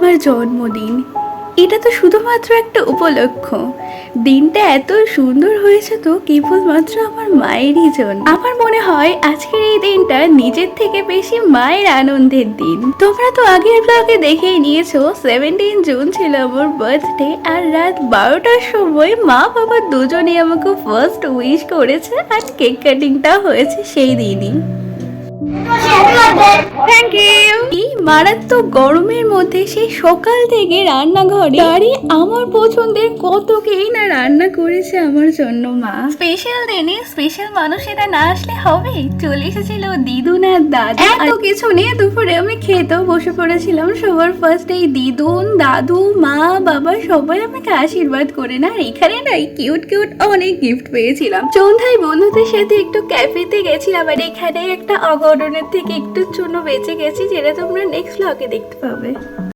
আমার জন্মদিন। এটা তো শুধুমাত্র একটা উপলক্ষ। দিনটা এত সুন্দর হয়েছে তো কেবলমাত্র আমার মায়েরই জন্য। আমার মনে হয় আজকের এই দিনটা নিজের থেকে বেশি মায়ের আনন্দের দিন। তোমরা তো আগের ব্লগে দেখেই নিয়েছো সেভেন্টিন জুন ছিল আমার বার্থডে আর রাত বারোটার সময় মা বাবা দুজনেই আমাকে ফার্স্ট উইশ করেছে আর কেক কাটিংটা হয়েছে সেই দিনই। থ্যাংক ইউ মারাত্মক গরমের মধ্যে সেই সকাল থেকে রান্নাঘরে দাঁড়িয়ে আমার পছন্দের কত কেই না রান্না করেছে আমার জন্য মা। স্পেশাল দিনে স্পেশাল মানুষেরা না আসলে হবে? চলে এসেছিল দিদুন আর দাদা। এত কিছু নিয়ে দুপুরে আমি খেতেও বসে পড়েছিলাম। সবার ফার্স্ট এই দিদুন দাদু মা বাবা সবাই আমাকে আশীর্বাদ করে না আর এখানে না কিউট কিউট অনেক গিফট পেয়েছিলাম। সন্ধ্যায় বন্ধুদের সাথে একটু ক্যাফেতে গেছিলাম আর এখানে একটা অঘটনের থেকে একটু জন্য বেঁচে গেছি যেটা তোমরা নেক্সট ব্লগে দেখতে পাবে।